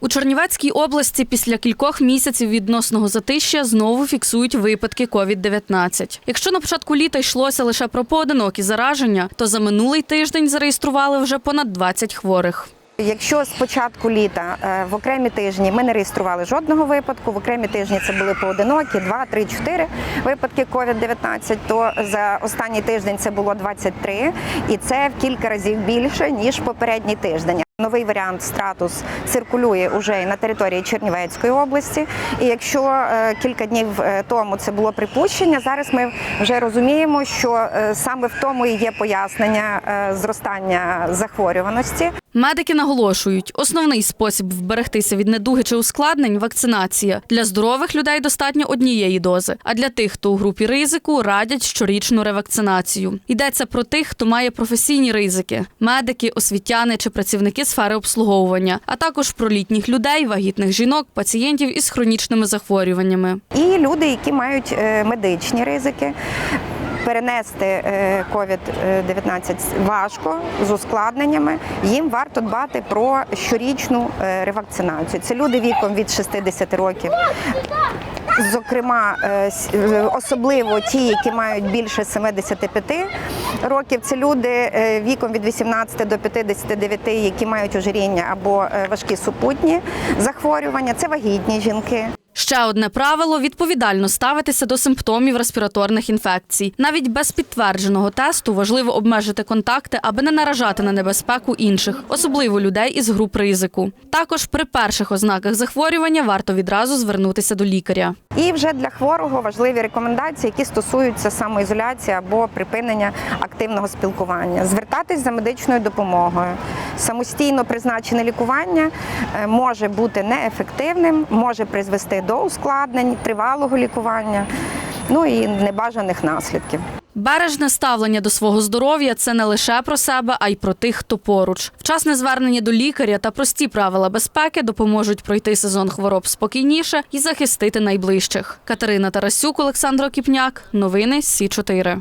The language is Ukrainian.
У Чернівецькій області після кількох місяців відносного затища знову фіксують випадки COVID-19. Якщо на початку літа йшлося лише про поодинокі зараження, то за минулий тиждень зареєстрували вже понад 20 хворих. Якщо з початку літа е, в окремі тижні ми не реєстрували жодного випадку, в окремі тижні це були поодинокі, 2, 3, 4 випадки COVID-19, то за останній тиждень це було 23, і це в кілька разів більше ніж попередній тиждень. Новий варіант стратус циркулює уже і на території Чернівецької області. І якщо е, кілька днів е, тому це було припущення, зараз ми вже розуміємо, що е, саме в тому і є пояснення зростання захворюваності. Медики наголошують, основний спосіб вберегтися від недуги чи ускладнень вакцинація. Для здорових людей достатньо однієї дози. А для тих, хто у групі ризику, радять щорічну ревакцинацію. Йдеться про тих, хто має професійні ризики: медики, освітяни чи працівники сфери обслуговування, а також про літніх людей, вагітних жінок, пацієнтів із хронічними захворюваннями. І люди, які мають е, медичні ризики. Перенести е, COVID-19 важко з ускладненнями. Їм варто дбати про щорічну е, ревакцинацію. Це люди віком від 60 років. Зокрема, е, е, особливо ті, які мають більше 75 років, це люди е, віком від 18 до 59, які мають ожиріння або важкі супутні захворювання. Це вагітні жінки. Ще одне правило відповідально ставитися до симптомів респіраторних інфекцій. Навіть без підтвердженого тесту важливо обмежити контакти, аби не наражати на небезпеку інших, особливо людей із груп ризику. Також при перших ознаках захворювання варто відразу звернутися до лікаря. І вже для хворого важливі рекомендації, які стосуються самоізоляції або припинення активного спілкування. Звертатись за медичною допомогою. Самостійно призначене лікування е, може бути неефективним, може призвести до ускладнень, тривалого лікування, ну і небажаних наслідків. Бережне ставлення до свого здоров'я це не лише про себе, а й про тих, хто поруч. Вчасне звернення до лікаря та прості правила безпеки допоможуть пройти сезон хвороб спокійніше і захистити найближчих. Катерина Тарасюк, Олександр Окіпняк. Новини Сі 4